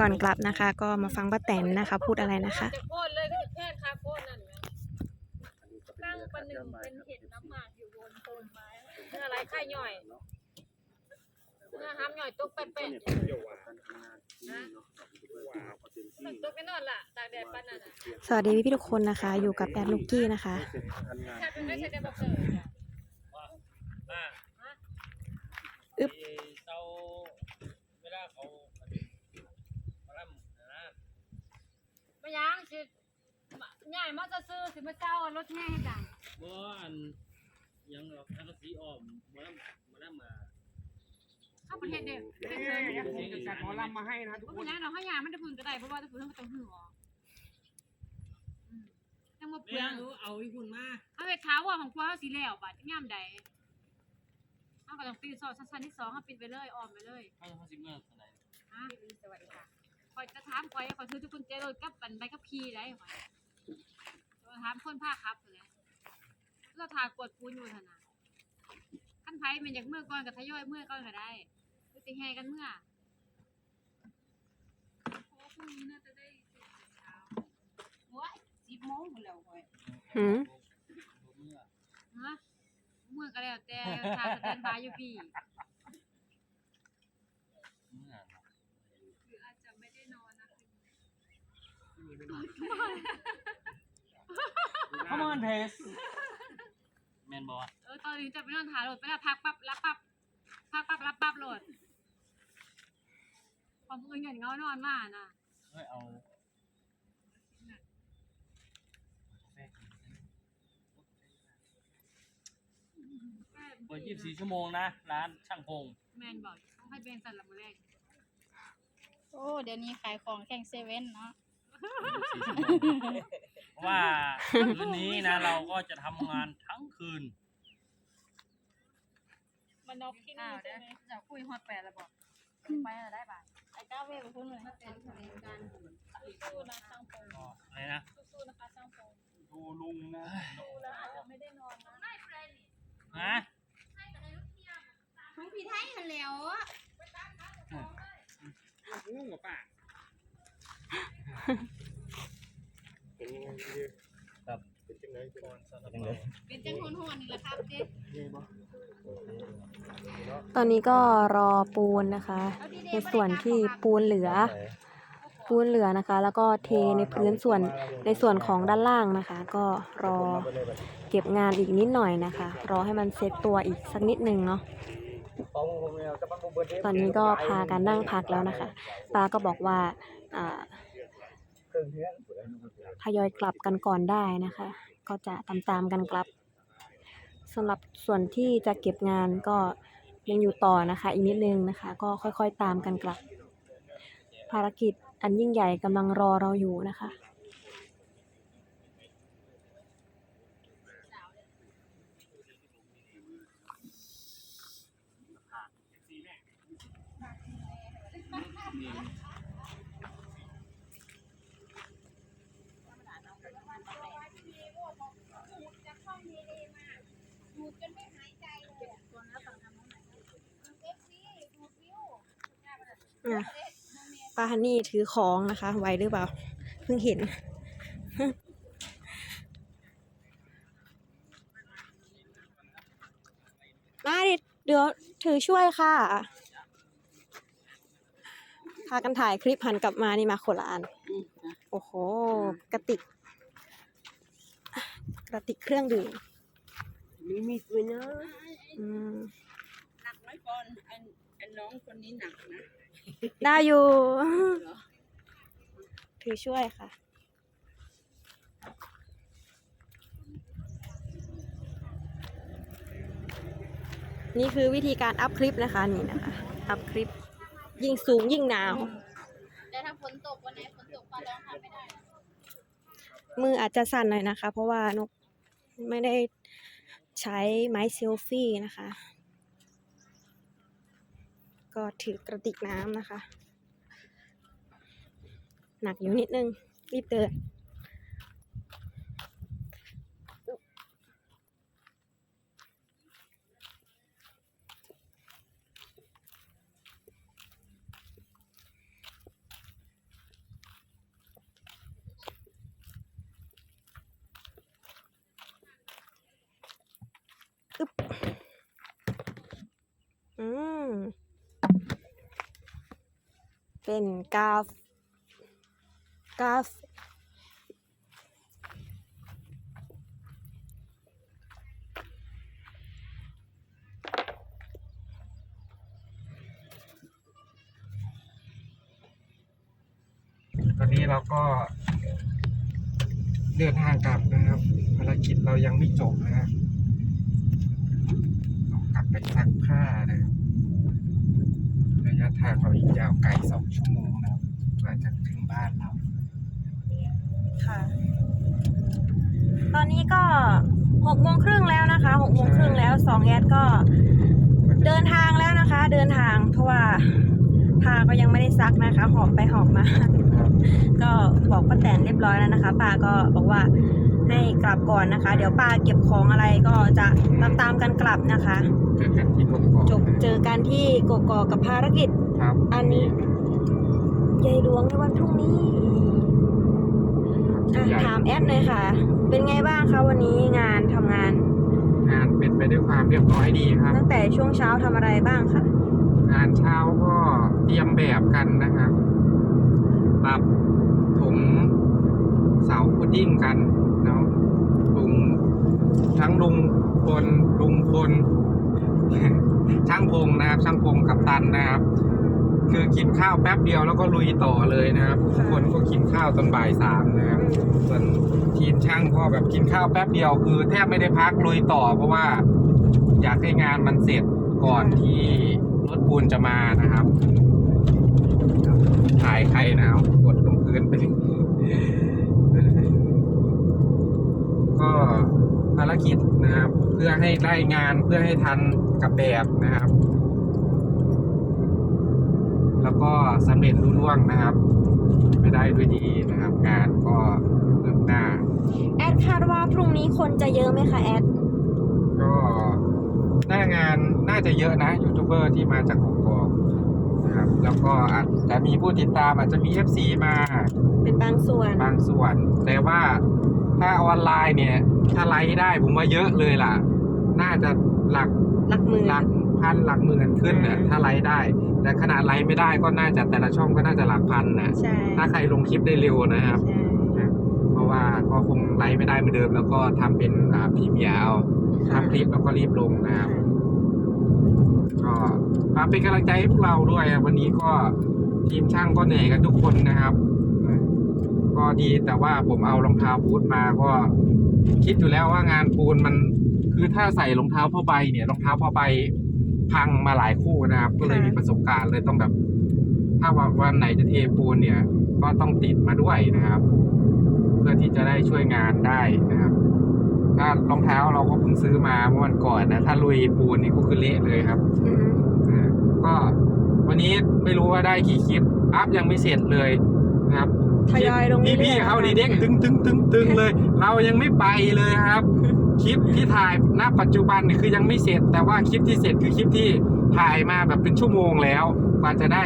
ก่อนกลับนะคะ ก็มาฟังป้าแตนนะคะ พูดอะไรนะคะ จะโค่นเลยก็จะแค่คาโค่นนั่นแหละตั้งประหนึ่งเป็นเห็ดน้ำหมากอยู่บนต้นไม้เนื้ออะไรไข่ย่อยเนื้อห้ำย่อยตุกเป็ดเป็ดนะมันตุกกันนอนล่ะตากแดดปันนั่นน่ะสวัสดีพี่ๆทุกคนนะคะ อยู่กับแอดลูกกี้นะคะถ้าเป็นไม่ใช่ได้บอกเกิดอะอ่าอึ๊บไเจ้าเวลาเขามาล่ำนะ ไม่ยังสิใหญ่มาจะซื้อสิมาเจ้ารถแห่ให้ดังบ่อันยังหรอกถ้าสีออมมาล่ำมาล่ำมาเข้าประเทศเด็กเด็กเอเชิญอผมจะจัดหมอลำมาให้นะทุกว่าคเป็นนยังเราให้ยามันจะพื้นก็ได้เพราะว่าจะพื้นมันต้องหือออกอืมยังบ่เปลืแม่องรู้เอาอีคุณมาเอาไปเท้าว่าของกลัวเขาสีแล้วบาดย่ำใดเอาก็ต้องปีนซอยสั้นๆที่สองเอาปิดไปเลยออมไปเลยเขาเขาสิเมื่อเท่าไหร่ฮะสวัสดีค่ะ คอยจะถามคอยคอยถือทุกคนเจรถกับปันใบกับพีได้คอยจะถามคนภาคครับเลยเราทากดปูนอยู่ขนาดขั้นไผ่มันอยากเมื่อก่อนกับทยอยเมื่อก่อนก็ได้คือติแห่กันเมื่อเพราะว่าพรุ่งนี้น่าจะได้เสร็จแต่เช้าว้ายสิบโมงแล้วค่อยหืมเมื่อฮะเมื่อก็แล้วแต่ทาสแตนบายอยู่พี่ เมื่อ หรืออาจจะไม่ได้นอนนะ เขามาเพสแมนบอกเออตอนนี้จะไปนอนถ่ายรถไปแล้วพักปั๊บรับปั๊บพักปั๊บรับปั๊บโหลดพอมือเงินเงานอนมาน่ะเฮ้ยเอาเปิด24ชั่วโมงนะ ร้านช่างพงแมนบอกต้องให้เบนสันละมือแรกโอ้ เดี๋ยวนี้ขายของแข่งเซเว่นเนาะ 24ชั่วโมงเพราะว่าคืนนี้นะ เราก็จะทำงานทั้งคืน มันนอกที่อ้านี่วเด้ใช่อไหมจะคุยฮอตแปดแล้วบอกไปแล้วได้ป่ะไอ้ก้าวเว้ยกับคุณเลยเป็นทะเลการสู้ๆนะช่างพงอะไรนะ สู้ๆนะคะช่างพงดูลุงนะดูแล้วอาจจะไม่ได้นอนนะฮะของพี่ไทยหันแล้วอะงงกับป้า เป็นยังไงดีครับเป็นจังไงก่อนยังเลยเป็นจังหวนๆนี่แหละครับเจ๊ตอนนี้ก็รอปูนนะคะ ในส่วนที่ปูนเหลือ ปูนเหลือนะคะ แล้วก็เทในพื้นส่วนในส่วนของด้านล่างนะคะ ก็รอเก็บงานอีกนิดหน่อยนะคะ รอให้มันเซ็ตตัวอีกสักนิดนึงเนาะตอนนี้ก็พากันนั่งพักแล้วนะคะป้าก็บอกว่าอ่า ทยอยกลับกันก่อนได้นะคะ ก็จะตามๆกันกลับสำหรับส่วนที่จะเก็บงานก็ยังอยู่ต่อนะคะ อีกนิดนึงนะคะ ก็ค่อยๆตามกันกลับ ภารกิจอันยิ่งใหญ่กำลังรอเราอยู่นะคะ อะป้าฮันนี่ถือของนะคะไหวหรือเปล่า เพิ่งเห็น มาดิเดี๋ยวถือช่วยค่ะ พากันถ่ายคลิปหันกลับมานี่มาโคนละอัน โอ้โห กระติก กระติกเครื่องดื่มมีมีดด้วยนะอืมหนักไหมก่อนอันอันน้องคนนี้หนักนะ ได้อยู่ ถือช่วยค่ะ นี่คือวิธีการอัพคลิปนะคะนี่นะคะ อัพคลิป ยิ่งสูงยิ่งหนาวแต่ถ้าฝนตกวันไหนฝนตกฟ้าร้องทำไม่ได้นะมืออาจจะสั่นหน่อยนะคะ เพราะว่านกไม่ได้ใช้ไม้เซลฟี่นะคะ ก็ถือกระติกน้ำนะคะ หนักอยู่นิดนึง รีบเดินอึ๊บอืม เป็นกาฟกาฟตอนนี้เราก็เดินทางกลับนะครับภารกิจเรายังไม่จบนะครับต้องกลับไปซักผ้านะ ระยะทางเราอีกยาวไกลสองชั่วโมงนะครับกว่าจะถึงบ้านเรา ค่ะ ตอนนี้ก็หกโมงครึ่งแล้วนะคะหกโมงครึ่งแล้วสองแอดก็เดินทางแล้วนะคะ เดินทางเพราะว่าผ้าก็ยังไม่ได้ซักนะคะ หอบไปหอบมา ก็บอกป้าแตนเรียบร้อยแล้วนะคะป้าก็บอกว่าให้กลับก่อนนะคะ เดี๋ยวป้าเก็บของอะไรก็จะตามตามๆกันกลับนะคะเจอกันที่กกอกจบเจอกันที่กกอกกับภารกิจครับอันนี้ยายหลวงในวันพรุ่งนี้อะใหญ่ถามแอดหน่อยค่ะ เป็นไงบ้างคะวันนี้งานทำงาน งานเป็นไปด้วยความเรียบร้อยดีครับ ตั้งแต่ช่วงเช้าทำอะไรบ้างคะงานเช้าก็เตรียมแบบกันนะครับ ปรับถุงเสาพุดดิ้งกันเนาะลุงทั้งลุงพลลุงพลช่างพงนะครับ ช่างพงกับตันนะครับ คือกินข้าวแป๊บเดียวแล้วก็ลุยต่อเลยนะครับทุกคนก็กินข้าวตอนบ่ายสามนะครับส่วนทีมช่างก็แบบกินข้าวแป๊บเดียวคือแทบไม่ได้พักลุยต่อ เพราะว่าอยากให้งานมันเสร็จก่อนที่รถปูนจะมานะครับ ถ่ายใครนะครับกดลงพื้นไปก็ภารกิจนะครับ เพื่อให้ได้งานเพื่อให้ทันกับแบบนะครับ แล้วก็สำเร็จรุ่ล่วงนะครับไม่ได้ด้วยดีนะครับ งานก็เริ่มหน้า แอดคาดว่าพรุ่งนี้คนจะเยอะไหมคะแอดก็หน้างานน่าจะเยอะนะยูทูบเบอร์ที่มาจากกกอกนะครับ แล้วก็อาจจะมีผู้ติดตามอาจจะมี FC มา เป็นบางส่วน บางส่วน แต่ว่าถ้าออนไลน์เนี่ย ถ้าไลฟ์ได้ผมว่าเยอะเลยล่ะ น่าจะหลักหลักหมื่น หลักพันหลักหมื่นขึ้นเนี่ยอืม ถ้าไลฟ์ได้ แต่ขนาดไลฟ์ไม่ได้ก็น่าจะแต่ละช่องก็น่าจะหลักพันนะใช่ถ้าใครลงคลิปได้เร็วนะครับ ใช่เพราะว่าก็คงไลฟ์ไม่ได้เหมือนเดิม แล้วก็ทำเป็นอ่าพรีเมียร์เอาค่ะทำคลิปแล้วก็รีบลงนะครับ ก็มาเป็นกำลังใจให้พวกเราด้วยวันนี้ก็ทีมช่างก็เหนื่อยกันทุกคนนะครับ ก็ดีแต่ว่าผมเอารองเท้าบูทมาก็คิดอยู่แล้วว่างานปูนมันคือถ้าใส่รองเท้าผ้าใบเนี่ยรองเท้าผ้าใบพังมาหลายคู่นะครับ ก็เลยมีประสบการณ์เลยต้องแบบ ถ้าวันวันไหนจะเทปูนเนี่ย ก็ต้องติดมาด้วยนะครับ เพื่อที่จะได้ช่วยงานได้นะครับ ถ้ารองเท้าเราก็เพิ่งซื้อมาเมื่อวันก่อนนะ ถ้าลุยปูนนี่ก็คือเละเลยครับอือฮึอ่าก็วันนี้ไม่รู้ว่าได้กี่คลิป อัพยังไม่เสร็จเลยนะครับทยอยลงพี่รื่พี่อยๆเขาดีเด้งตึงตึงตึงตึงเลย เรายังไม่ไปเลยครับ คลิปที่ถ่ายณปัจจุบันนี่คือยังไม่เสร็จ แต่ว่าคลิปที่เสร็จคือคลิปที่ถ่ายมาแบบเป็นชั่วโมงแล้วกว่าจะได้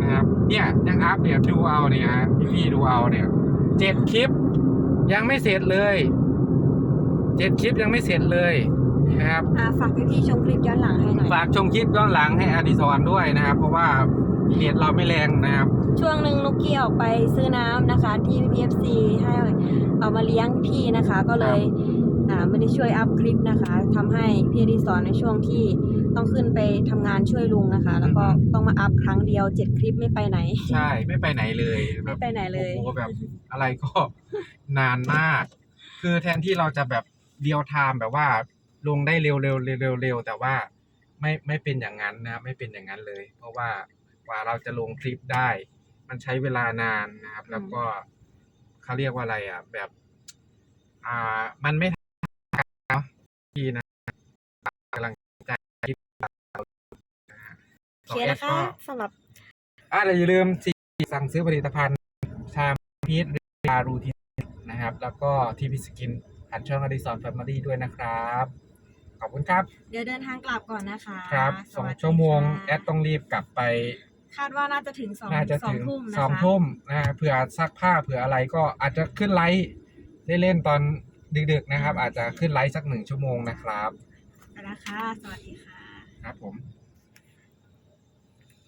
นะครับ เนี่ยยังอัพเนี่ยดูเอาเนี่ยฮะพี่พี่ดูเอาเนี่ยเจ็ดคลิปยังไม่เสร็จเลย เจ็ดคลิปยังไม่เสร็จเลยนะครับอ่าฝากพี่ๆชมคลิปย้อนหลังให้หน่อยฝากชมคลิปย้อนหลังให้อดิศรด้วยนะครับ เพราะว่าเน็ตเราไม่แรงนะครับ ช่วงหนึ่งนุกกี้ออกไปซื้อน้ำนะคะ ที่ PFC ให้เอามาเลี้ยงพี่นะคะ ก็เลยอ่าไม่ได้ช่วยอัพคลิปนะคะทำให้พี่อดีสอนในช่วงที่ต้องขึ้นไปทำงานช่วยลุงนะคะ แล้วก็อือฮึ ต้องมาอัพครั้งเดียวเจ็ดคลิปไม่ไปไหน ใช่ไม่ไปไหนเลยแบไม่บไปไหนเลย โอ้โหแบบอะไรก็ นานมาก คือแทนที่เราจะแบบ เรียลไทม์แบบว่าลงได้เร็วเร็วเร็วเร็วเร็วแต่ว่าไม่ไม่เป็นอย่างนั้นนะไม่เป็นอย่างนั้นเลย เพราะว่ากว่าเราจะลงคลิปได้ มันใช้เวลานานนะครับ แล้วก็เขาเรียกว่าอะไรอะ แบบ อ่า มันไม่ทันเนาะที่นะกำลังใจคลิปเรานะฮะโอเคนะคะสำหรับอะอย่าลืมสิสั่งซื้อผลิตภัณฑ์ชาพีทยารูทีนนะครับ แล้วก็ทีพีสกิน ผ่านช่องอดิสรแฟมิลี่ด้วยนะครับ ขอบคุณครับ เดี๋ยวเดินทางกลับก่อนนะคะครับสองวัสดีชั่วโมงค่ะแอดต้องรีบกลับไป คาดว่าน่าจะถึงสองน่าจะสองถึงทุ่มนะคะสองทุ่มนะฮะเผื่อซักผ้าเผื่ออะไรก็อาจจะขึ้นไลฟ์ได้เล่นตอนดึกๆนะครับ อาจจะขึ้นไลฟ์สักหนึ่งชั่วโมงนะครับไปแล้วค่ะสวัสดีค่ะ ครับผม